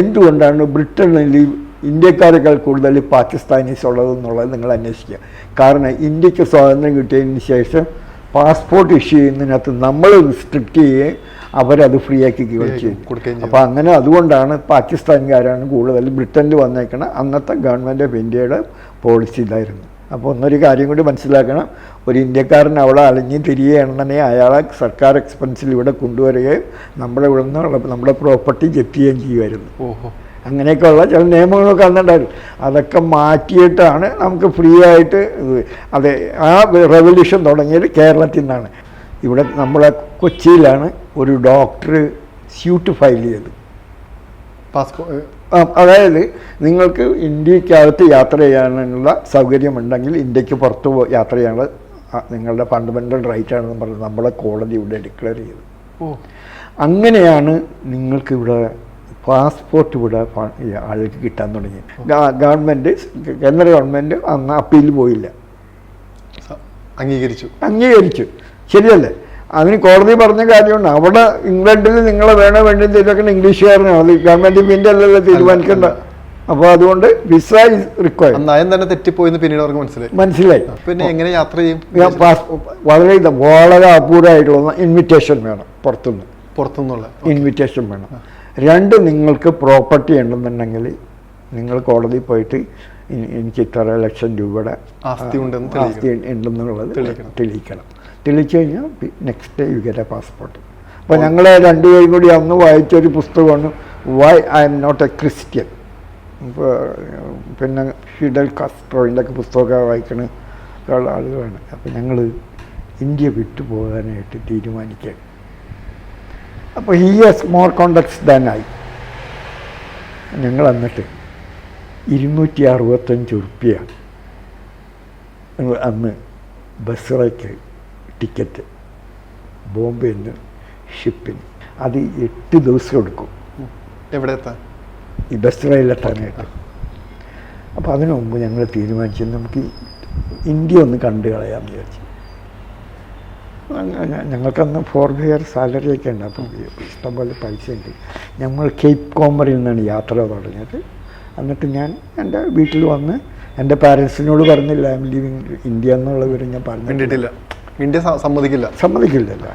എന്തുകൊണ്ടാണ് ബ്രിട്ടനിൽ ഇന്ത്യക്കാരെക്കാൾ കൂടുതൽ പാകിസ്ഥാനീസ് ഉള്ളതെന്നുള്ളത് നിങ്ങൾ അന്വേഷിക്കുക. കാരണം ഇന്ത്യയ്ക്ക് സ്വാതന്ത്ര്യം കിട്ടിയതിന് ശേഷം പാസ്പോർട്ട് ഇഷ്യൂ ചെയ്യുന്നതിനകത്ത് നമ്മൾ റിസ്ട്രിക്റ്റ് ചെയ്യുകയും അവരത് ഫ്രീ ആക്കി ചെയ്യും. അപ്പോൾ അങ്ങനെ അതുകൊണ്ടാണ് പാകിസ്ഥാൻകാരാണ് കൂടുതൽ ബ്രിട്ടനിൽ വന്നേക്കണ അന്നത്തെ ഗവൺമെന്റ് ഓഫ് ഇന്ത്യയുടെ പോളിസി ഇതായിരുന്നു. അപ്പോൾ ഒന്നൊരു കാര്യം കൂടി മനസ്സിലാക്കണം. ഒരു ഇന്ത്യക്കാരൻ അവിടെ അലഞ്ഞ് തിരികെയാണെന്നെ അയാളെ സർക്കാർ എക്സ്പെൻസിൽ ഇവിടെ കൊണ്ടുവരികയും നമ്മുടെ ഇവിടെ നിന്നുള്ള നമ്മുടെ പ്രോപ്പർട്ടി ജപ്തി ചെയ്യുകയും ചെയ്യുമായിരുന്നു. ഓഹോ. അങ്ങനെയൊക്കെയുള്ള ചില നിയമങ്ങളൊക്കെ അന്നുണ്ടായിരുന്നു. അതൊക്കെ മാറ്റിയിട്ടാണ് നമുക്ക് ഫ്രീ ആയിട്ട് ഇത് അതെ ആ റെവല്യൂഷൻ തുടങ്ങിയത് കേരളത്തിൽ നിന്നാണ്. ഇവിടെ നമ്മളെ കൊച്ചിയിലാണ് ഒരു ഡോക്ടർ സ്യൂട്ട് ഫയൽ ചെയ്തത്. പാസ്പോ ആ, അതായത് നിങ്ങൾക്ക് ഇന്ത്യക്കകത്ത് യാത്ര ചെയ്യാനുള്ള സൗകര്യമുണ്ടെങ്കിൽ ഇന്ത്യയ്ക്ക് പുറത്ത് യാത്ര ചെയ്യാനുള്ള നിങ്ങളുടെ ഫണ്ടമെന്റൽ റൈറ്റ് ആണെന്ന് പറഞ്ഞ് നമ്മളെ കോടതി ഇവിടെ ഡിക്ലെയർ ചെയ്തു. അങ്ങനെയാണ് നിങ്ങൾക്ക് ഇവിടെ പാസ്പോർട്ട് ഇവിടെ ആൾക്ക് കിട്ടാൻ തുടങ്ങി ഗവൺമെന്റ് ഗവൺമെന്റ് കേന്ദ്ര ഗവൺമെന്റ് അന്ന് അപ്പീൽ പോയില്ല. അംഗീകരിച്ചു. അംഗീകരിച്ചു. ശരിയല്ലേ? അതിന് കോടതി പറഞ്ഞ കാര്യമുണ്ട്. അവിടെ ഇംഗ്ലണ്ടിൽ നിങ്ങളെ വേണോ വേണ്ടി തീരുമാനിക്കുന്ന ഇംഗ്ലീഷുകാരനാണ്. അത് ഗവൺമെന്റ് ഇന്ത്യ അല്ലല്ലോ തീരുമാനിക്കേണ്ട. അപ്പോൾ അതുകൊണ്ട് വിസ റിക്വയർഡ് നയം തന്നെ തെറ്റിപ്പോയിന്ന് പിന്നീട് അവർക്ക് മനസ്സിലായി. മനസ്സിലായി. പിന്നെ എങ്ങനെ യാത്ര ചെയ്യും? വളരെ ഇത് വളരെ അപൂർവമായിട്ടുള്ള ഇൻവിറ്റേഷൻ വേണം പുറത്തുനിന്ന്. പുറത്തുനിന്നുള്ള. ഇൻവിറ്റേഷൻ വേണം. രണ്ട് നിങ്ങൾക്ക് പ്രോപ്പർട്ടി ഉണ്ടെന്നുണ്ടെങ്കിൽ നിങ്ങൾ കോടതി പോയിട്ട് എനിക്ക് ഇത്ര ലക്ഷം രൂപയുടെ ആസ്തി ഉണ്ടെന്ന് ആസ്തി ഉണ്ടെന്നുള്ളത് തെളിയിക്കണം. തെളിയിച്ചു കഴിഞ്ഞാൽ next day you get a passport അപ്പോൾ ഞങ്ങൾ രണ്ടുപേരും കൂടി അന്ന് വായിച്ചൊരു പുസ്തകമാണ് why I am not a Christian പിന്നെ ഫിഡൽ കാസ്ട്രോയിന്റെ ഒക്കെ പുസ്തകമൊക്കെ വായിക്കണ ഉള്ള ആളുകളാണ്. അപ്പോൾ ഞങ്ങൾ ഇന്ത്യ വിട്ടു പോകാനായിട്ട് തീരുമാനിക്കുക അപ്പോൾ he has more contacts than I ഞങ്ങൾ എന്നിട്ട് ഇരുന്നൂറ്റി അറുപത്തഞ്ച് ഉറുപ്പ്യ അന്ന് ബസ്സിറയ്ക്ക് ടിക്കറ്റ്. ബോംബെയിൽ നിന്ന് ഷിപ്പിന്. അത് എട്ട് ദിവസം എടുക്കും. എവിടെ എത്താൻ ഈ ബസ്സിറയിലെത്താനായിട്ട് അപ്പോൾ അതിനു മുമ്പ് ഞങ്ങൾ തീരുമാനിച്ചു നമുക്ക് ഇന്ത്യ ഒന്ന് കണ്ടു കളയാമെന്ന് വിചാരിച്ചു. ഞങ്ങൾക്കന്ന് ഫോർ ഇയർ സാലറി ഒക്കെ ഉണ്ട്. അപ്പം ഇഷ്ടംപോലെ പൈസ ഉണ്ട്. ഞങ്ങൾ കേപ്പ് കോമറിൽ നിന്നാണ് യാത്ര തുടങ്ങിയത്. എന്നിട്ട് ഞാൻ എന്റെ വീട്ടിൽ വന്ന് എന്റെ പാരൻസിനോട് പറഞ്ഞില്ല ഐ എം ലീവിങ് ഇന്ത്യ എന്നുള്ള വിവരം ഞാൻ പറഞ്ഞു വേണ്ടിയിട്ടില്ല ഇന്ത്യ സമ്മതിക്കില്ല സമ്മതിക്കില്ല. സമ്മതിക്കില്ലല്ലോ?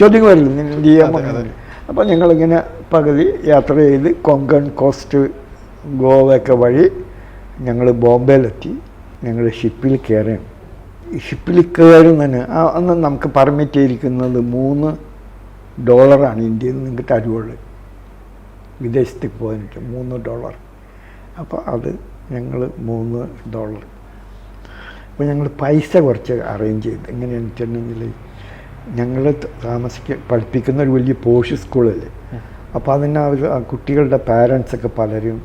ചോദ്യം വരില്ല നിങ്ങൾ ചെയ്യാൻ പോകുന്നത് അപ്പോൾ ഞങ്ങളിങ്ങനെ പകുതി യാത്ര ചെയ്ത് കൊങ്കൺ കോസ്റ്റ് ഗോവയൊക്കെ വഴി ഞങ്ങൾ ബോംബെയിലെത്തി. ഞങ്ങൾ ഷിപ്പിൽ കയറുകയാണ് ഈ ഷിപ്പിൽ കയറുന്നതിന് ആ അന്ന് നമുക്ക് പെർമിറ്റ് ചെയ്തിരിക്കുന്നത് മൂന്ന് ഡോളറാണ് ഇന്ത്യയിൽ നിന്ന് നിങ്ങൾക്ക് തരുവുള്ളൂ വിദേശത്തേക്ക് പോകാനായിട്ട് മൂന്ന് ഡോളർ. അപ്പോൾ അത് ഞങ്ങൾ മൂന്ന് ഡോളർ അപ്പോൾ ഞങ്ങൾ പൈസ കുറച്ച് അറേഞ്ച് ചെയ്ത്. എങ്ങനെയാണെന്ന് വെച്ചിട്ടുണ്ടെങ്കിൽ ഞങ്ങൾ താമസിക്ക പഠിപ്പിക്കുന്ന ഒരു വലിയ പോഷ് സ്കൂളല്ലേ? അപ്പോൾ അതിന് അവർ ആ കുട്ടികളുടെ പാരൻസൊക്കെ പലരും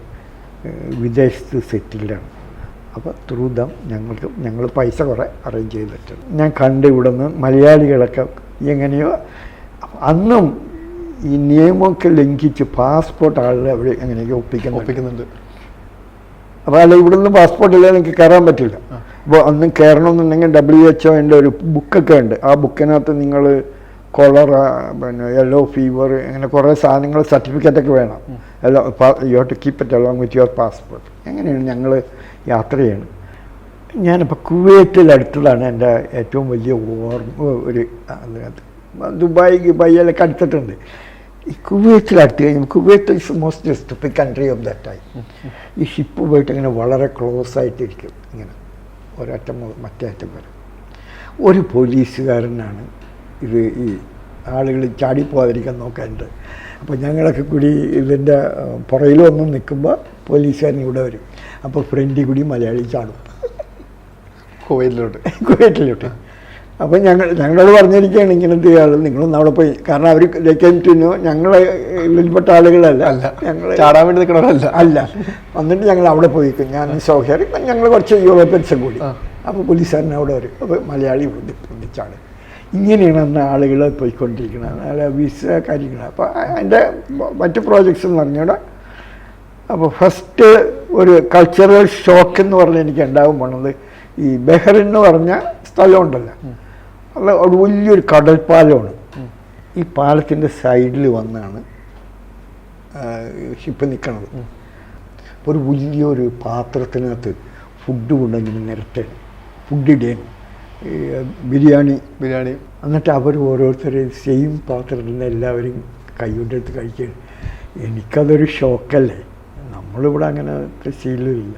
വിദേശത്ത് സെറ്റിൽഡാണ് അപ്പോൾ ത്രൂ ദം ഞങ്ങൾക്ക് ഞങ്ങൾ പൈസ കുറേ അറേഞ്ച് ചെയ്തിട്ടുണ്ട് ഞാൻ കണ്ട് ഇവിടെ നിന്ന് മലയാളികളൊക്കെ എങ്ങനെയോ അന്നും ഈ നിയമമൊക്കെ ലംഘിച്ച് പാസ്പോർട്ട് ആളുകളെ അവിടെ എങ്ങനെയൊക്കെ ഒപ്പിക്കുന്നുണ്ട്. ഒപ്പിക്കുന്നുണ്ട്. അപ്പോൾ അല്ല ഇവിടുന്ന് പാസ്പോർട്ട് ഇല്ലാതെ എനിക്ക് കയറാൻ പറ്റില്ല. അപ്പോൾ അന്ന് കയറണമെന്നുണ്ടെങ്കിൽ ഡബ്ല്യു എച്ച് ഒന്റെ ഒരു ബുക്കൊക്കെ ഉണ്ട്. ആ ബുക്കിനകത്ത് നിങ്ങൾ കൊളറ പിന്നെ യെല്ലോ ഫീവർ അങ്ങനെ കുറേ സാധനങ്ങൾ സർട്ടിഫിക്കറ്റൊക്കെ വേണം. എല്ലാം you have to keep it along with your passport എങ്ങനെയാണ് ഞങ്ങൾ യാത്ര ചെയ്യണം ഞാനിപ്പോൾ കുവൈറ്റിൽ അടുത്തതാണ് എന്റെ ഏറ്റവും വലിയ ഓർമ്മ ഒരു അതിനകത്ത്. ദുബായ് ദുബായിലൊക്കെ അടുത്തിട്ടുണ്ട്. ഈ കുവൈറ്റിൽ അടുത്ത് കഴിഞ്ഞാൽ Kuwait is most just country of that time ഈ ഷിപ്പ് പോയിട്ട് ഇങ്ങനെ വളരെ ക്ലോസ് ആയിട്ടിരിക്കും ഇങ്ങനെ. ഒരറ്റം മറ്റേ അറ്റം വരെ ഒരു പോലീസുകാരനാണ് ഇത് ഈ ആളുകൾ ചാടിപ്പോകാതിരിക്കാൻ നോക്കാനുണ്ട് അപ്പോൾ ഞങ്ങളൊക്കെ കൂടി ഇതിന്റെ പുറയിലൊന്നും നിൽക്കുമ്പോൾ പോലീസുകാരൻ ഇവിടെ വരും. അപ്പോൾ ഫ്രണ്ടിൽ കൂടി മലയാളി ചാടും. കുവൈറ്റിലോട്ട്. കുവൈറ്റിലോട്ട്. അപ്പോൾ ഞങ്ങൾ ഞങ്ങളോട് പറഞ്ഞിരിക്കുകയാണ് ഇങ്ങനത്തെ ആൾ നിങ്ങളൊന്നും അവിടെ പോയി. കാരണം അവർ ലൈക്കന്റിനോ ഞങ്ങൾ ഇതിൽപ്പെട്ട ആളുകളല്ല. അല്ല. ഞങ്ങൾ ചാടാൻ വേണ്ടി നിൽക്കണവരല്ല. അല്ല. എന്നിട്ട് ഞങ്ങൾ അവിടെ പോയി. ഞാൻ സൗഹ്യർ ഞങ്ങൾ കുറച്ച് യൂറോപ്യൻസും കൂടി. അപ്പോൾ പോലീസുകാരൻ അവിടെ വരും. അപ്പോൾ മലയാളി ഒന്നിച്ചാണ് ഇങ്ങനെയാണ് അന്ന് ആളുകൾ പോയിക്കൊണ്ടിരിക്കുന്നത്. അല്ല വിസ കാര്യങ്ങൾ അപ്പോൾ അതിന്റെ മറ്റ് പ്രോജക്ട്സ് എന്ന് പറഞ്ഞാൽ അപ്പോൾ ഫസ്റ്റ് ഒരു കൾച്ചറൽ ഷോക്ക് എന്ന് പറഞ്ഞാൽ എനിക്ക് ഉണ്ടാകും പോണത്. ഈ ബെഹ്റിൻ എന്ന് പറഞ്ഞ സ്ഥലമുണ്ടല്ലോ അത് ഒരു വലിയൊരു കടൽപ്പാലമാണ്. ഈ പാലത്തിന്റെ സൈഡിൽ വന്നാണ് ഷിപ്പ് നിൽക്കണത് അപ്പോൾ ഒരു വലിയൊരു പാത്രത്തിനകത്ത് ഫുഡ് കൊണ്ടെങ്കിലും നിരത്തെ. ഫുഡ് ഇടേൻ ബിരിയാണി. ബിരിയാണി. എന്നിട്ട് അവർ ഓരോരുത്തരെ സെയിം പാത്രത്തിൽ നിന്ന് എല്ലാവരും കൈകൊണ്ടെടുത്ത് കഴിക്കുകയാണ്. എനിക്കതൊരു ഷോക്കല്ലേ? നമ്മളിവിടെ അങ്ങനെ ശീലമില്ല.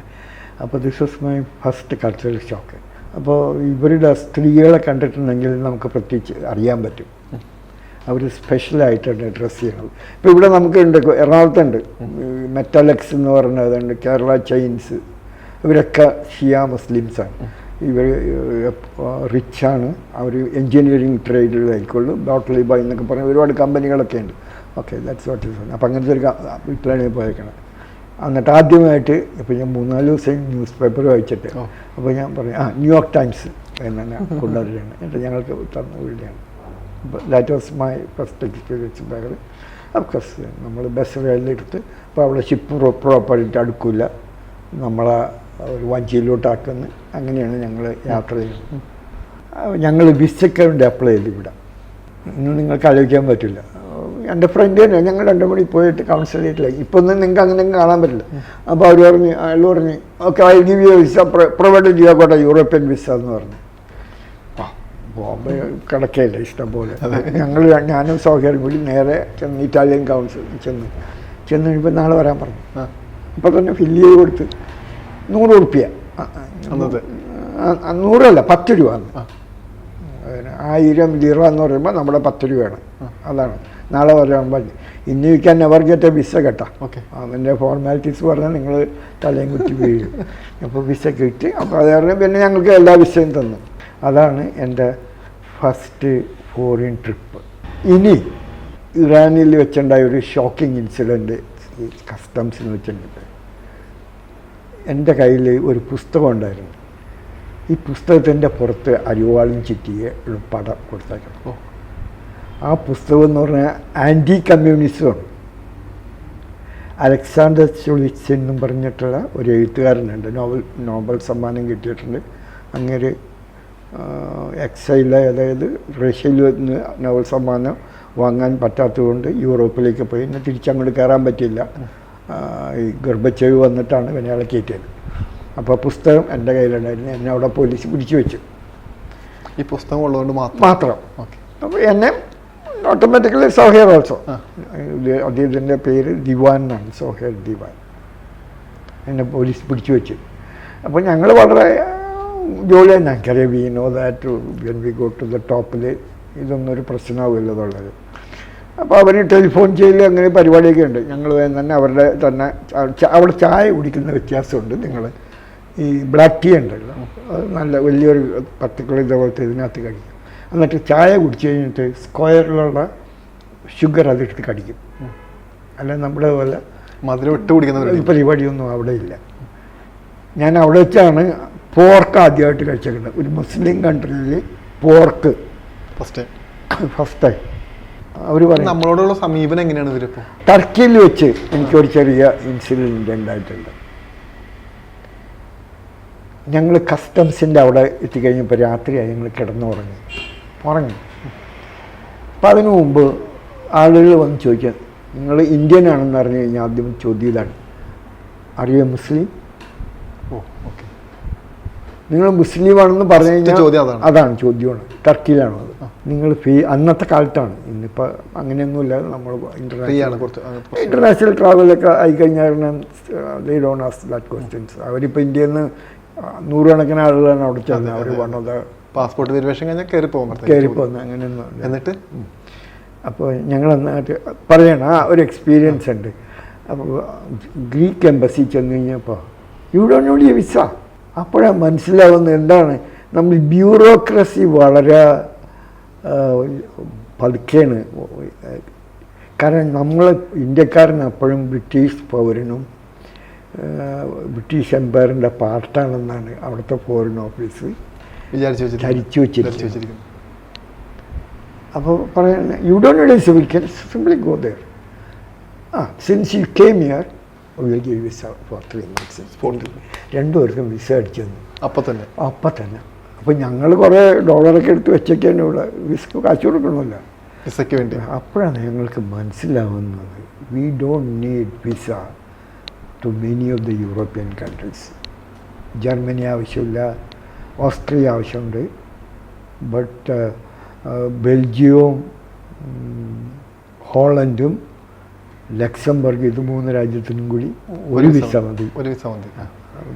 അപ്പോൾ this was my first cultural shock അപ്പോൾ ഇവരുടെ സ്ത്രീകളെ കണ്ടിട്ടുണ്ടെങ്കിൽ നമുക്ക് പ്രത്യേകിച്ച് അറിയാൻ പറ്റും. അവർ സ്പെഷ്യലായിട്ടാണ് ഡ്രസ്സ് ചെയ്യണത്. ഇപ്പോൾ ഇവിടെ നമുക്കുണ്ട് എറണാകുളത്തുണ്ട്. മെറ്റലക്സ് എന്ന് പറയുന്നതുണ്ട് കേരള ചൈൻസ് ഇവരൊക്കെ ഷിയ മുസ്ലിംസാണ് ഇവർ റിച്ചാണ് അവർ എൻജിനീയറിങ് ട്രേഡിലായിക്കോളും. ഡോക്ടർ ബൈ എന്നൊക്കെ പറഞ്ഞ ഒരുപാട് കമ്പനികളൊക്കെ ഉണ്ട്. ഓക്കെ ദാറ്റ്സ് വാട്ട് ഇസ് അപ്പോൾ അങ്ങനത്തെ ഒരു വീട്ടിലാണ് പോയേക്കണത്. എന്നിട്ട് ആദ്യമായിട്ട് ഇപ്പോൾ ഞാൻ മൂന്നാൽ ദിവസം ന്യൂസ് പേപ്പർ വായിച്ചിട്ട് അപ്പോൾ ഞാൻ പറഞ്ഞു ആ ന്യൂയോർക്ക് ടൈംസ് എന്നെ കൊണ്ടുവരികയാണ് എന്നിട്ട് ഞങ്ങൾക്ക് തന്ന വീടിയാണ് that was my first experience bag of course നമ്മൾ ബസ് റെയിലെടുത്ത് അപ്പോൾ അവിടെ ഷിപ്പ് പ്രോപ്പറായിട്ട് അടുക്കില്ല നമ്മളെ ഒരു വഞ്ചിയിലോട്ടാക്കുന്നു അങ്ങനെയാണ് ഞങ്ങൾ യാത്ര ചെയ്യുന്നത് ഞങ്ങൾ വിസയ്ക്ക് വേണ്ടി അപ്ലൈ ചെയ്ത് ഇവിടെ ഇന്ന് നിങ്ങൾക്ക് ആലോചിക്കാൻ പറ്റില്ല. എന്റെ ഫ്രണ്ട് തന്നെ ഞങ്ങൾ രണ്ടു മണി പോയിട്ട് കൗൺസിൽ ചെയ്തിട്ടില്ല ഇപ്പൊ ഒന്നും നിങ്ങൾക്ക് അങ്ങനെ കാണാൻ പറ്റില്ല. അപ്പോൾ അവർ പറഞ്ഞ് അയാൾ പറഞ്ഞ് okay I give you visa provide ചെയ്തോട്ടെ യൂറോപ്യൻ വിസ എന്ന് പറഞ്ഞു. ബോംബെ കിടക്കയില്ല ഇഷ്ടം പോലെ ഞങ്ങൾ ഞാനും സൗകര്യം കൂടി നേരെ ചെന്ന് ഇറ്റാലിയൻ കൗൺസിൽ ചെന്ന്. ചെന്ന് കഴിയുമ്പോൾ നാളെ വരാൻ പറഞ്ഞു. ആ. അപ്പോൾ തന്നെ ഫില്ല് ചെയ്ത് കൊടുത്ത്. നൂറ് ഉറുപ്പ്യ. നൂറല്ല പത്ത് രൂപ ആയിരം ലിറ എന്ന് പറയുമ്പോൾ നമ്മുടെ പത്ത് രൂപയാണ്. അതാണ്. നാളെ വരാൻ പറഞ്ഞു ഇനി you can never get a visa കേട്ടോ. ഓക്കെ. അതിന്റെ ഫോർമാലിറ്റീസ് പറഞ്ഞാൽ നിങ്ങൾ തലയും കുത്തി വീഴും. അപ്പോൾ വിസ കിട്ടി അപ്പോൾ അത് കാരണം പിന്നെ ഞങ്ങൾക്ക് എല്ലാ വിസയും തന്നു. അതാണ് എന്റെ ഫസ്റ്റ് ഫോറിൻ ട്രിപ്പ് ഇനി ഇറാനിൽ വെച്ചുണ്ടായ ഒരു ഷോക്കിംഗ് ഇൻസിഡന്റ് കസ്റ്റംസിന് വെച്ചിട്ടുണ്ട്. എന്റെ കയ്യിൽ ഒരു പുസ്തകം ഉണ്ടായിരുന്നു. ഈ പുസ്തകത്തിന്റെ പുറത്ത് അരിവാളും ചിറ്റിയെ പടം കൊടുത്തേക്കണം. ഓ. ആ പുസ്തകം എന്ന് പറഞ്ഞാൽ ആന്റി കമ്മ്യൂണിസമാണ് അലക്സാണ്ടർ ചുളിച്ച് എന്നും പറഞ്ഞിട്ടുള്ള ഒരു എഴുത്തുകാരനുണ്ട്. നോവൽ നോബൽ സമ്മാനം കിട്ടിയിട്ടുണ്ട്. അങ്ങനെ എക്സൈല അതായത് റഷ്യയിൽ നിന്ന് നോബൽ സമ്മാനം വാങ്ങാൻ പറ്റാത്തതുകൊണ്ട് യൂറോപ്പിലേക്ക് പോയി. പിന്നെ തിരിച്ചങ്ങോട്ട് കയറാൻ പറ്റില്ല ഈ ഗർഭച്ചെവ് വന്നിട്ടാണ് പിന്നെ കയറ്റിയത്. അപ്പോൾ പുസ്തകം എന്റെ കയ്യിലുണ്ടായിരുന്നു. എന്നെ അവിടെ പോലീസ് പിടിച്ചു വെച്ചു. ഈ പുസ്തകം ഉള്ളതുകൊണ്ട് മാത്രം? മാത്രം. ഓക്കെ. അപ്പോൾ എന്നെ ഓട്ടോമാറ്റിക്കലി സോഹേർ ഓൾസോ. അദ്ദേഹത്തിന്റെ പേര് ദിവാൻ എന്നാണ് സോഹേർ ദിവാൻ. എന്നെ പോലീസ് പിടിച്ചു വെച്ചു. അപ്പോൾ ഞങ്ങൾ വളരെ ജോലിയാണ്. ഞങ്ങൾക്കറിയാം we know that when we go to the ടോപ്പിൽ ഇതൊന്നും ഒരു പ്രശ്നമാവില്ല എന്നുള്ളത്. അപ്പോൾ അവർ ടെലിഫോൺ ചെയ്യൽ അങ്ങനെ പരിപാടിയൊക്കെ ഉണ്ട്. ഞങ്ങൾ തന്നെ അവരുടെ തന്നെ അവിടെ ചായ കുടിക്കുന്ന വ്യത്യാസമുണ്ട്. നിങ്ങൾ ഈ ബ്ലാക്ക് ടീ ഉണ്ടല്ലോ അത് നല്ല വലിയൊരു പർട്ടിക്കുലർ ഇതേപോലത്തെ ഇതിനകത്ത് കഴിക്കും. എന്നിട്ട് ചായ കുടിച്ച് കഴിഞ്ഞിട്ട് സ്ക്വയറിലുള്ള ഷുഗർ അതെടുത്ത് കടിക്കും. അല്ല നമ്മുടെ പോലെ മധുരം ഇട്ട് കുടിക്കുന്ന പരിപാടിയൊന്നും അവിടെ ഇല്ല. ഞാൻ അവിടെ വെച്ചാണ് പോർക്ക് ആദ്യമായിട്ട് കഴിച്ചേക്കുന്നത്. ഒരു മുസ്ലിം കൺട്രിയിൽ പോർക്ക്. First first time. അവർ പറഞ്ഞു നമ്മളോടുള്ള സമീപനം എങ്ങനെയാണ് ഇവരിപ്പോ ടർക്കിയിൽ വെച്ച് എനിക്കൊരു ചെറിയ ഇൻസിഡന്റ് ഉണ്ടായിട്ടുണ്ട്. ഞങ്ങൾ കസ്റ്റംസിന്റെ അവിടെ എത്തിക്കഴിഞ്ഞപ്പോൾ രാത്രിയായി ഞങ്ങൾ കിടന്നുറങ്ങി. ഉറങ്ങി. അപ്പം അതിനു മുമ്പ് ആളുകൾ വന്ന് ചോദിക്കാൻ നിങ്ങൾ ഇന്ത്യൻ ആണെന്ന് അറിഞ്ഞു കഴിഞ്ഞാൽ ആദ്യം ചോദ്യം ഇതാണ്. അറിയോ മുസ്ലിം ഓ ഓക്കെ. നിങ്ങൾ മുസ്ലിം ആണെന്ന് പറഞ്ഞു കഴിഞ്ഞാൽ ചോദ്യം അതാണ്. ചോദ്യമാണ്. ടർക്കിയിലാണ് അത്? നിങ്ങൾ ഫീ അന്നത്തെ കാലത്താണ്. ഇന്നിപ്പോൾ അങ്ങനെയൊന്നുമില്ല നമ്മൾ ഇന്റർനാഷണൽ ഇന്റർനാഷണൽ ട്രാവലൊക്കെ ആയിക്കഴിഞ്ഞാൽ they don't ask that questions അവരിപ്പോൾ ഇന്ത്യയിൽ നിന്ന് നൂറുകണക്കിന് ആളുകളാണ് അവിടെ ചെന്നത്. അവർ one of the passport verification കഴിഞ്ഞാൽ കയറി പോകും കയറി പോകുന്നു അങ്ങനെ എന്നിട്ട്? അപ്പോൾ ഞങ്ങൾ നന്നായിട്ട് പറയണം ആ ഒരു എക്സ്പീരിയൻസ് ഉണ്ട്. അപ്പോൾ ഗ്രീക്ക് എംബസി ചെന്ന് കഴിഞ്ഞപ്പോൾ ഇവിടെ ഒന്നുകൂടി വിസ അപ്പോഴാണ് മനസ്സിലാവുന്നത് എന്താണ്? നമ്മൾ ബ്യൂറോക്രസി വളരെ പതുക്കെയാണ്. കാരണം നമ്മൾ ഇന്ത്യക്കാരൻ അപ്പോഴും ബ്രിട്ടീഷ് പൗരനും ബ്രിട്ടീഷ് എംപയറിന്റെ പാർട്ടാണെന്നാണ് അവിടുത്തെ ഫോറിൻ ഓഫീസ് വിചാരിച്ചു ധരിച്ചു വെച്ചിരിക്കുന്നു. അപ്പോൾ പറയുന്നത് you don't need a civil care simply go there ah since you came here will give visa for three months for രണ്ടു പേർക്കും വിസ അടിച്ചു തന്നു. അപ്പം തന്നെ. അപ്പം തന്നെ. അപ്പോൾ ഞങ്ങൾ കുറേ ഡോളറൊക്കെ എടുത്ത് വെച്ചൊക്കെയാണ് ഇവിടെ വിസക്ക് കാശ് കൊടുക്കണമല്ലോ. വിസയ്ക്ക് വേണ്ടി. അപ്പോഴാണ് ഞങ്ങൾക്ക് മനസ്സിലാവുന്നത് we don't need visa to many of the European countries Germany ആവശ്യമില്ല ഓസ്ട്രിയ ആവശ്യമുണ്ട്. ബട്ട് ബെൽജിയവും ഉം, ഹോളണ്ടും ലക്സംബർഗ് ഇത് മൂന്ന് രാജ്യത്തിനും കൂടി ഒരു വിസ മതി. ഒരു വിസ മതി.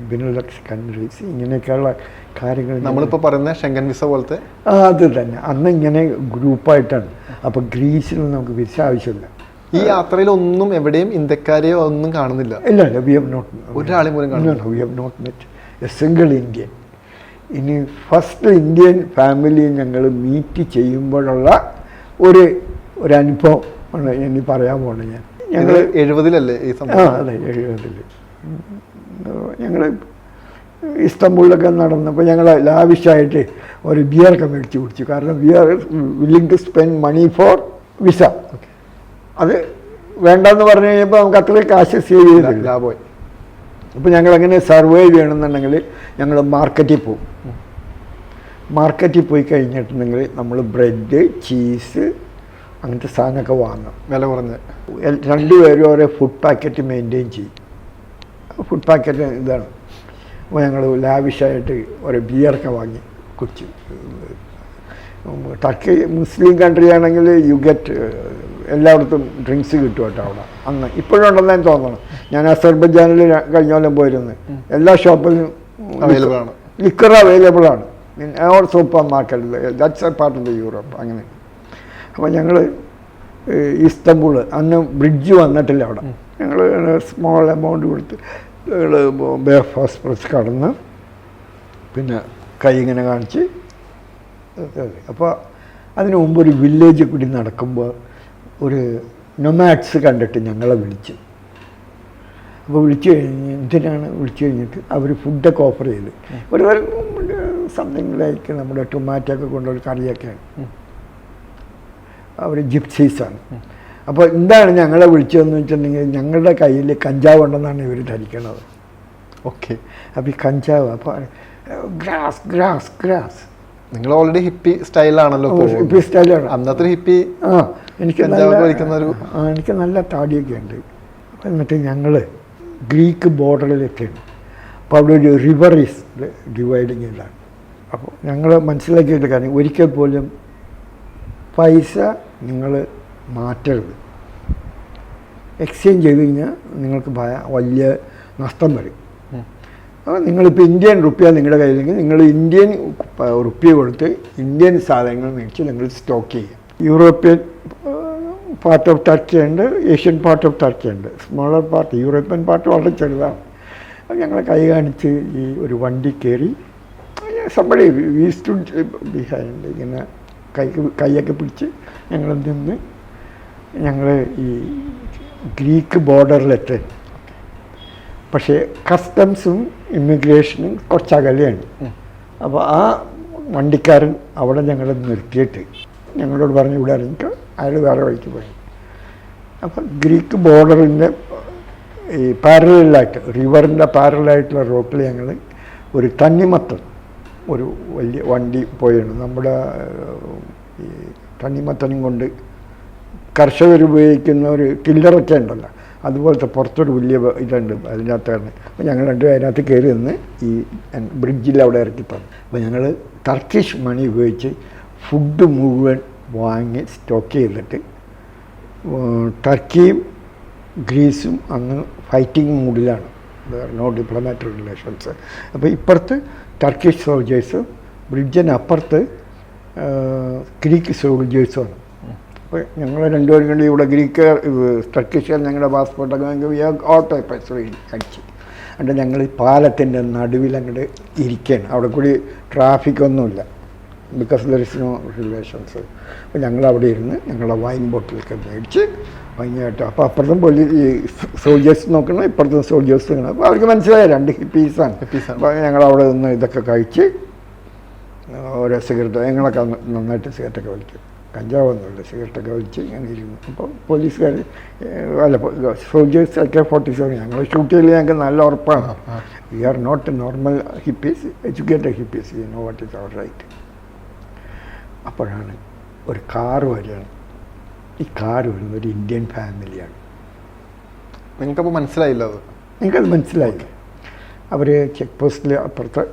ബിനുലക്സ് കൺട്രീസ് ഇങ്ങനെയൊക്കെയുള്ള കാര്യങ്ങൾ നമ്മളിപ്പോൾ നമ്മളിപ്പോ പറയുന്ന ഷെങ്കൻ വിസ പോലത്തെ? അത് തന്നെ. അന്ന് ഇങ്ങനെ ഗ്രൂപ്പായിട്ടാണ്. അപ്പോൾ ഗ്രീസിൽ നമുക്ക് വിസ ആവശ്യമില്ല. ഈ യാത്രയിൽ ഒന്നും എവിടെയും ഇന്ത്യക്കാരെയോ ഒന്നും കാണുന്നില്ല. ഇല്ല ഇല്ല വി ഹവ് നോട്ട് ഒരാളെ പോലും കാണുന്നില്ല. We have not met a single Indian ഇനി ഫസ്റ്റ് ഇന്ത്യൻ ഫാമിലി ഞങ്ങൾ മീറ്റ് ചെയ്യുമ്പോഴുള്ള ഒരു ഒരു അനുഭവം ആണ് ഇനി പറയാൻ പോണത് ഞാൻ. ഞങ്ങൾ എഴുപതിലല്ലേ ഈ സംഭവം? അതെ എഴുപതിൽ ഞങ്ങൾ ഇസ്തംബൂളിലൊക്കെ നടന്നപ്പോൾ ഞങ്ങൾ ലാവിഷായിട്ട് ഒരു ബിയറൊക്കെ മേടിച്ച് കുടിച്ചു. കാരണം we are willing to spend money for visa അത് വേണ്ടെന്ന് പറഞ്ഞു കഴിഞ്ഞപ്പോൾ നമുക്ക് അത്രയും കാശ് സേവ് ചെയ്തില്ല. ലാഭമായി അപ്പോൾ ഞങ്ങൾ അങ്ങനെ സർവൈവ് ചെയ്യണമെന്നുണ്ടെങ്കിൽ ഞങ്ങൾ മാർക്കറ്റിൽ പോകും മാർക്കറ്റിൽ പോയി കഴിഞ്ഞിട്ടുണ്ടെങ്കിൽ നമ്മൾ ബ്രെഡ് ചീസ് അങ്ങനത്തെ സാധനമൊക്കെ വാങ്ങും. വില കുറഞ്ഞ്. രണ്ടുപേരും ഓരോ ഫുഡ് പാക്കറ്റ് മെയിന്റെയിൻ ചെയ്യും. ഫുഡ് പാക്കറ്റ് ഇതാണ്. അപ്പോൾ ഞങ്ങൾ ലാവിഷായിട്ട് ഒരു ബിയറൊക്കെ വാങ്ങി കുടിച്ച്. ടർക്കി മുസ്ലിം കൺട്രി ആണെങ്കിൽ യു ഗെറ്റ് എല്ലായിടത്തും ഡ്രിങ്ക്സ് കിട്ടും കേട്ടോ അവിടെ. അന്ന് ഇപ്പോഴും ഉണ്ടെന്ന് എനിക്ക് തോന്നണം. ഞാൻ അസർബൈജാനിൽ കഴിഞ്ഞ കൊല്ലം പോയിരുന്നു. എല്ലാ ഷോപ്പിലും അവൈലബിൾ ആണ്. ലിക്കർ അവൈലബിൾ ആണ്. All supermarket that's a part of the Europe അങ്ങനെ. അപ്പോൾ ഞങ്ങൾ ഇസ്തംബൂൾ അന്ന് ബ്രിഡ്ജ് വന്നിട്ടില്ല അവിടെ. ഞങ്ങൾ സ്മോൾ എമൗണ്ട് കൊടുത്ത് ഞങ്ങൾ ബേ പ്രസ് ഹോസ്പിറ്റൽസ് കടന്ന് പിന്നെ കൈ ഇങ്ങനെ കാണിച്ച് അപ്പോൾ അതിനു മുമ്പ് ഒരു വില്ലേജ് കൂടി നടക്കുമ്പോൾ ഒരു നൊമാറ്റ്സ് കണ്ടിട്ട് ഞങ്ങളെ വിളിച്ചു. അപ്പോൾ വിളിച്ചു കഴിഞ്ഞ് എന്തിനാണ് വിളിച്ചു കഴിഞ്ഞിട്ട് അവർ ഫുഡൊക്കെ ഓഫർ ചെയ്ത്. ഒരു സംതിങ് ലൈക്ക് നമ്മുടെ ടൊമാറ്റോ ഒക്കെ കൊണ്ടൊരു കറിയൊക്കെയാണ് അവർ ജിപ്സീസാണ് അപ്പോൾ എന്താണ് ഞങ്ങളെ വിളിച്ചതെന്ന് വെച്ചിട്ടുണ്ടെങ്കിൽ ഞങ്ങളുടെ കയ്യിൽ കഞ്ചാവ് ഉണ്ടെന്നാണ് ഇവർ ധരിക്കണത്. ഓക്കെ അപ്പോൾ ഈ കഞ്ചാവ് അപ്പോൾ ഗ്രാസ് ഗ്രാസ് ഗ്രാസ്. നിങ്ങൾ ഓൾറെഡി ഹിപ്പി സ്റ്റൈലാണല്ലോ ഹിപ്പി സ്റ്റൈലാണ് അന്നത്തെ ഹിപ്പി ആ എനിക്ക് ഒരു- ആ എനിക്ക് നല്ല താടിയൊക്കെ ഉണ്ട്. എന്നിട്ട് ഞങ്ങൾ ഗ്രീക്ക് ബോർഡറിലെത്തിയാണ് അപ്പോൾ അവിടെ ഒരു റിവർ ഈസ് ഡിവൈഡിങ് ഇതാണ് അപ്പോൾ ഞങ്ങൾ മനസ്സിലാക്കിയിട്ട് കാര്യം ഒരിക്കൽ പോലും പൈസ നിങ്ങൾ മാറ്റരുത്. എക്സ്ചേഞ്ച് ചെയ്ത് കഴിഞ്ഞാൽ നിങ്ങൾക്ക് വലിയ നഷ്ടം വരും. നിങ്ങളിപ്പോൾ ഇന്ത്യൻ റുപ്യ നിങ്ങളുടെ കയ്യിലെങ്കിൽ നിങ്ങൾ ഇന്ത്യൻ റുപ്യ കൊടുത്ത് ഇന്ത്യൻ സാധനങ്ങൾ മേടിച്ച് നിങ്ങൾ സ്റ്റോക്ക് ചെയ്യുക യൂറോപ്യൻ പാർട്ട് ഓഫ് ടർക്കി ഉണ്ട് ഏഷ്യൻ പാർട്ട് ഓഫ് ടർക്കി ഉണ്ട്. സ്മോളർ പാർട്ട് യൂറോപ്യൻ പാർട്ട് വളരെ ചെറുതാണ്. അപ്പം ഞങ്ങൾ കൈ കാണിച്ച് ഈ ഒരു വണ്ടി കയറി സമ്പടി വീസ് ടു ബിഹൈൻഡ് ഇങ്ങനെ കൈ കൈയൊക്കെ പിടിച്ച് ഞങ്ങൾ നിന്ന് ഞങ്ങൾ ഈ ഗ്രീക്ക് ബോർഡറിലെത്തി പക്ഷേ കസ്റ്റംസും ഇമിഗ്രേഷനും കുറച്ച് അകലെയാണ്. അപ്പോൾ ആ വണ്ടിക്കാരൻ അവിടെ ഞങ്ങളെ നിർത്തിയിട്ട് ഞങ്ങളോട് പറഞ്ഞു ഇവിടെ ഇറങ്ങിക്കോ അയാൾ വേറെ വഴിക്ക് പോയി. അപ്പോൾ ഗ്രീക്ക് ബോർഡറിന്റെ ഈ പാരലായിട്ട് റിവറിന്റെ പാരലായിട്ടുള്ള റോട്ടിൽ ഞങ്ങൾ ഒരു തണ്ണിമത്തൻ ഒരു വലിയ വണ്ടി പോയാണ്. നമ്മുടെ ഈ തണ്ണിമത്തനും കൊണ്ട് കർഷകർ ഉപയോഗിക്കുന്ന ഒരു ടില്ലറൊക്കെ ഉണ്ടല്ലോ. അതുപോലത്തെ പുറത്തൊരു വലിയ ഇതുണ്ട് ഇതുണ്ട് അതിനകത്താണ്. അപ്പോൾ ഞങ്ങൾ രണ്ടും അതിനകത്ത് കയറി നിന്ന് ഈ ബ്രിഡ്ജിൽ അവിടെ ഇറക്കി തന്നു അപ്പോൾ ഞങ്ങൾ ടർക്കിഷ് മണി ഉപയോഗിച്ച് ഫുഡ് മുഴുവൻ വാങ്ങി സ്റ്റോക്ക് ചെയ്തിട്ട് ടർക്കിയും ഗ്രീസും അന്ന് ഫൈറ്റിംഗ് മൂഡിലാണ്. നോ ഡിപ്ലോമാറ്റിക് റിലേഷൻസ് അപ്പോൾ ഇപ്പുറത്ത് ടർക്കിഷ് സോൾജേഴ്സും ബ്രിഡ്ജിനപ്പുറത്ത് ഗ്രീക്ക് സോൾജേഴ്സുമാണ് അപ്പോൾ ഞങ്ങൾ രണ്ടുപേരും കൂടി ഇവിടെ ഗ്രീക്ക് ടർക്കിഷ് ഞങ്ങളുടെ പാസ്പോർട്ടൊക്കെ ഞങ്ങൾക്ക് ഓട്ടോ പെസറി അടിച്ച്. എന്നിട്ട് ഞങ്ങൾ പാലത്തിന്റെ നടുവിൽ അങ്ങോട്ട് ഇരിക്കുകയാണ് അവിടെ കൂടി ട്രാഫിക് ഒന്നുമില്ല. Because there is no relations അപ്പോൾ ഞങ്ങൾ അവിടെ ഇരുന്ന് ഞങ്ങളുടെ വൈൻ ബോട്ടിലൊക്കെ മേടിച്ച് ഭയങ്കരമായിട്ട് അപ്പോൾ അപ്പുറത്തും പോലീസ് സോൾജേഴ്സ് നോക്കണം ഇപ്പുറത്തും സോൾജേഴ്സ് നോക്കണം. അപ്പോൾ അവർക്ക് മനസ്സിലായ? രണ്ട് പീസാണ്. അപ്പോൾ ഞങ്ങൾ അവിടെ നിന്ന് ഇതൊക്കെ കഴിച്ച് ഓരോ സിഗരറ്റ് ഞങ്ങളൊക്കെ നന്നായിട്ട് സിഗരറ്റൊക്കെ വലിക്കും കഞ്ചാവൊന്നുമില്ല. സിഗരറ്റൊക്കെ വലിച്ച് ഇങ്ങനെ ഇരുന്നു. അപ്പോൾ പോലീസുകാർ അല്ല സോൾജേഴ്സ് ഒക്കെ ഫോർട്ടി സെവൻ ഞങ്ങൾ ഷൂട്ട് ചെയ്യൽ ഞങ്ങൾക്ക് നല്ല ഉറപ്പാണ്. We are not normal hippies educated hippies you know what is our right അപ്പോഴാണ് ഒരു കാർ വരികയാണ് ഈ കാർ വരുന്ന ഒരു ഇന്ത്യൻ ഫാമിലിയാണ് നിങ്ങൾക്കപ്പോൾ മനസ്സിലായില്ല അത്? നിങ്ങൾക്കത് മനസ്സിലായില്ല. അവർ ചെക്ക് പോസ്റ്റിൽ അപ്പുറത്തെ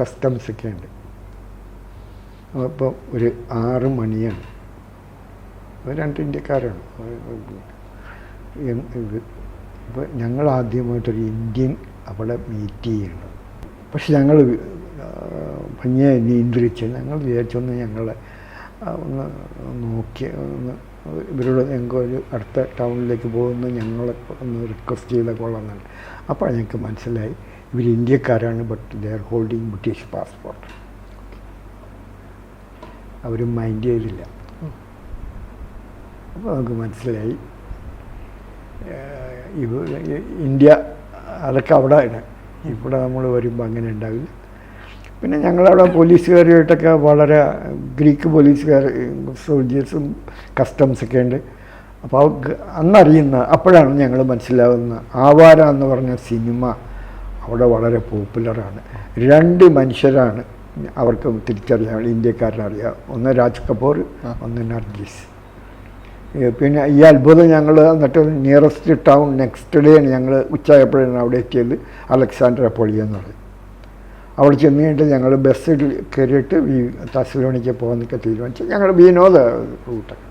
കസ്റ്റംസ് ഒക്കെ ഉണ്ട്. അപ്പോൾ ഒരു ആറ് മണിയാണ്. അവർ രണ്ട് ഇന്ത്യക്കാരാണ്. ഇപ്പോൾ ഞങ്ങൾ ആദ്യമായിട്ടൊരു ഇന്ത്യൻ അവിടെ മീറ്റ് ചെയ്യണം. പക്ഷെ ഞങ്ങൾ ഭംഗിയെ നിയന്ത്രിച്ച് ഞങ്ങൾ വിചാരിച്ചൊന്ന് ഞങ്ങളെ ഒന്ന് നോക്കി ഒന്ന് ഇവരോട് ഞങ്ങൾക്ക് ഒരു അടുത്ത ടൗണിലേക്ക് പോകുന്ന ഞങ്ങളെ ഒന്ന് റിക്വസ്റ്റ് ചെയ്ത കൊള്ളാമെന്നാണ് അപ്പോൾ ഞങ്ങൾക്ക് മനസ്സിലായി ഇവർ ഇന്ത്യക്കാരാണ് but they are holding British passport our mind ചെയ്തില്ല. അപ്പോൾ നമുക്ക് മനസ്സിലായി. ഇന്ത്യ അതൊക്കെ അവിടെ ആണ് ഇവിടെ നമ്മൾ വരുമ്പോൾ അങ്ങനെ ഉണ്ടാവില്ല. പിന്നെ ഞങ്ങളവിടെ പോലീസുകാരുമായിട്ടൊക്കെ വളരെ ഗ്രീക്ക് പോലീസുകാർ സോൾജേഴ്സും കസ്റ്റംസൊക്കെ ഉണ്ട്. അപ്പോൾ അവർക്ക് അന്നറിയുന്ന അപ്പോഴാണ് ഞങ്ങൾ മനസ്സിലാവുന്ന ആവാര എന്ന് പറഞ്ഞ സിനിമ അവിടെ വളരെ പോപ്പുലറാണ്. രണ്ട് മനുഷ്യരാണ് അവർക്ക് തിരിച്ചറിയാൻ ഇന്ത്യക്കാരനറിയാം. ഒന്ന് രാജ് കപൂർ ഒന്ന് നർഗീസ്. പിന്നെ ഈ അത്ഭുതം ഞങ്ങൾ എന്നിട്ട് നിയറസ്റ്റ് ടൗൺ നെക്സ്റ്റ് ഡേ ഞങ്ങൾ ഉച്ചയായപ്പോഴാണ് അവിടെ എത്തിയത് അലക്സാണ്ടർ പൊളി എന്ന് പറയും. അവിടെ ചെന്ന് കഴിഞ്ഞിട്ട് ഞങ്ങൾ ബസ്സിൽ കയറിയിട്ട് ഈ തസ്ലോണിക്ക് പോകാനൊക്കെ തീരുമാനിച്ചു. ഞങ്ങൾ വിനോദ റൂട്ടൊക്കെ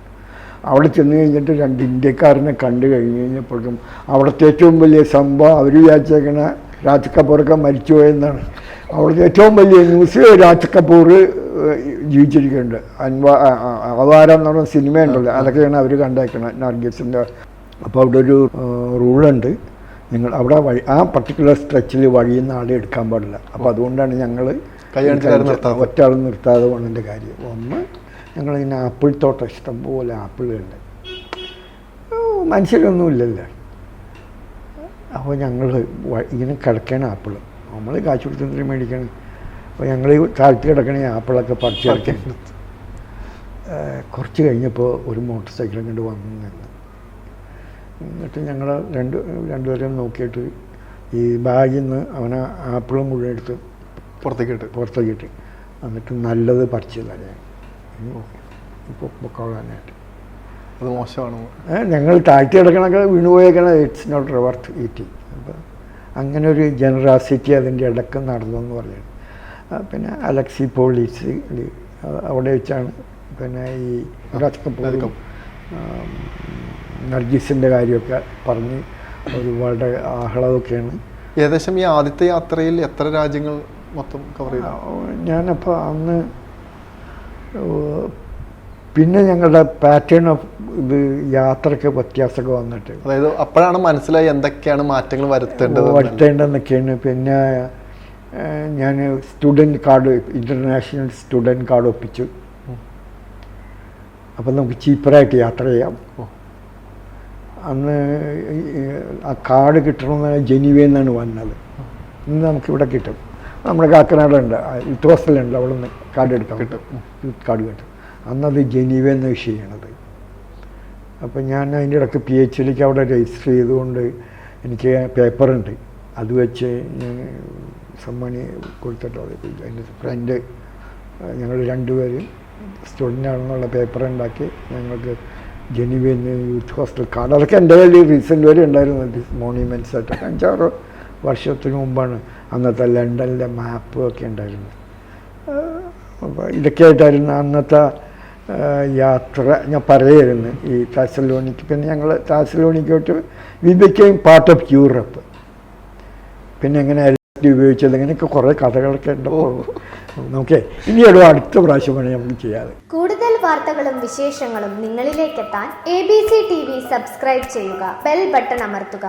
അവിടെ ചെന്ന് കഴിഞ്ഞിട്ട് രണ്ട് ഇന്ത്യക്കാരനെ കണ്ടു കഴിഞ്ഞ് കഴിഞ്ഞപ്പോഴേക്കും അവിടുത്തെ ഏറ്റവും വലിയ സംഭവം അവർ വിചാരിച്ചേക്കണ രാജ് കപൂറൊക്കെ മരിച്ചുപോയെന്നാണ്. അവിടുത്തെ ഏറ്റവും വലിയ ന്യൂസ് രാജ് കപൂർ ഏഹ്, ജീവിച്ചിരിക്കുന്നുണ്ട്. അൻവാ അവതാരം എന്ന് പറഞ്ഞ സിനിമ ഉണ്ടല്ലോ അതൊക്കെയാണ് അവർ കണ്ടേക്കുന്നത് നർഗീസിന്റെ അപ്പോൾ അവിടെ ഒരു റൂളുണ്ട്. നിങ്ങൾ അവിടെ വഴി ആ പർട്ടിക്കുലർ സ്ട്രെച്ചിൽ വഴിയിൽ നിന്ന് ആളെ എടുക്കാൻ പാടില്ല. അപ്പോൾ അതുകൊണ്ടാണ് ഞങ്ങൾ. ഒറ്റ ആൾ നിർത്താതെ പോകണതിന്റെ കാര്യം. ഒന്ന് ഞങ്ങളിങ്ങനെ ആപ്പിൾ തോട്ടം ഇഷ്ടംപോലെ ആപ്പിളുണ്ട്. ഓ, മനുഷ്യരൊന്നും ഇല്ലല്ലോ? അപ്പോൾ ഞങ്ങൾ ഇങ്ങനെ കിടക്കണ ആപ്പിൾ നമ്മൾ കാശ് കൊടുത്തിട്ട് മേടിക്കണം? അപ്പോൾ ഞങ്ങൾ താഴ്ത്തി കിടക്കണ ആപ്പിളൊക്കെ പറിച്ച് കിടക്കാൻ കുറച്ച് കഴിഞ്ഞപ്പോൾ ഒരു മോട്ടോർ സൈക്കിൾ കണ്ട് വന്നു നിന്ന് എന്നിട്ട് ഞങ്ങൾ രണ്ട് രണ്ടുപേരെയും നോക്കിയിട്ട് ഈ ബാഗിൽ നിന്ന് അവനെ ആപ്പിളും മുഴുവൻ എടുത്ത് പുറത്തേക്ക് ഇട്ട് പുറത്തേക്ക് ഇട്ട് എന്നിട്ട് നല്ലത് പറിച്ചു തരാം ഇപ്പോൾ പൊക്കോളാനായിട്ട്. അത് മോശമാണ്. ഞങ്ങൾ താഴ്ത്തി കിടക്കണൊക്കെ വീണുപോയേക്കണ ഇറ്റ്സ് നോട്ട് റിവർത്ത് ഈറ്റിംഗ് അപ്പോൾ അങ്ങനെ ഒരു ജനറാസിറ്റി അതിന്റെ ഇടയ്ക്ക് നടന്നു എന്ന് പറയുന്നത് പിന്നെ അലക്സി പോളിസ് അവിടെ വെച്ചാണ് പിന്നെ ഈ രാജ് നർഗീസിന്റെ കാര്യമൊക്കെ പറഞ്ഞ് ഒരുപാട് ആഹ്ലാദമൊക്കെയാണ്. ഏകദേശം ഈ ആദ്യത്തെ യാത്രയിൽ എത്ര രാജ്യങ്ങൾ മൊത്തം കവർ ചെയ്തു? ഞാനപ്പോൾ അന്ന് പിന്നെ ഞങ്ങളുടെ പാറ്റേൺ ഓഫ് ഇത് യാത്രയ്ക്ക് വ്യത്യാസമൊക്കെ വന്നിട്ട്. അതായത് അപ്പോഴാണ് മനസ്സിലായി എന്തൊക്കെയാണ് മാറ്റങ്ങൾ വരുത്തേണ്ടത് വരുത്തേണ്ടതെന്നൊക്കെയാണ്. പിന്നെ ഞാൻ student card international student card ഒപ്പിച്ചു. അപ്പം നമുക്ക് ചീപ്പറായിട്ട് യാത്ര ചെയ്യാം. അന്ന് ആ കാർഡ് കിട്ടണമെന്ന് ജനീവയിൽ നിന്നാണ് വന്നത്. ഇന്ന് നമുക്കിവിടെ കിട്ടും. നമ്മുടെ കാക്കനാടുണ്ട്. യൂത്ത് ഹോസ്റ്റലുണ്ട് അവിടെ നിന്ന് കാർഡ് എടുക്കാം കിട്ടും. യൂത്ത് കാർഡ് കിട്ടും. അന്നത് ജനീവ എന്ന വിഷയം ചെയ്യണത്. അപ്പം ഞാൻ അതിന്റെ ഇടയ്ക്ക് പി എച്ച് ഡിക്ക് അവിടെ രജിസ്റ്റർ ചെയ്തുകൊണ്ട് എനിക്ക് പേപ്പറുണ്ട് അത് വെച്ച് ഞാൻ സമ്മാനി കൊടുത്തിട്ടോ എന്റെ ഫ്രണ്ട് ഞങ്ങൾ രണ്ടുപേരും സ്റ്റുഡന്റ് ആണെന്നുള്ള പേപ്പർ ഉണ്ടാക്കി ഞങ്ങൾക്ക് ജനീവ നിന്ന് യൂത്ത് ഹോസ്റ്റൽ കാർഡ് അതൊക്കെ എന്റെ കയ്യിൽ റീസെന്റ് വരെ ഉണ്ടായിരുന്നു. മോണിമെന്റ്സ് ആയിട്ട് അഞ്ചാറ് വർഷത്തിന് മുമ്പാണ് അന്നത്തെ ലണ്ടനിലെ മാപ്പും ഒക്കെ ഉണ്ടായിരുന്നത്. അപ്പോൾ ഇതൊക്കെ ആയിട്ടായിരുന്നു അന്നത്തെ യാത്ര ഞാൻ പറയായിരുന്നു ഈ താസലോണിക്ക് പിന്നെ ഞങ്ങൾ താസലോണിക്കോട്ട് we became part of Europe പിന്നെ എങ്ങനെ ഉപയോഗിച്ചത്? അങ്ങനെയൊക്കെ കുറേ കഥകളൊക്കെ ഉണ്ട് നമുക്ക് ഒരു അടുത്ത പ്രാവശ്യമാണ് നമുക്ക് ചെയ്യാറ്. കൂടുതൽ വാർത്തകളും വിശേഷങ്ങളും നിങ്ങളിലേക്കെത്താൻ A B C T V subscribe ചെയ്യുക. ബെൽ ബട്ടൺ അമർത്തുക.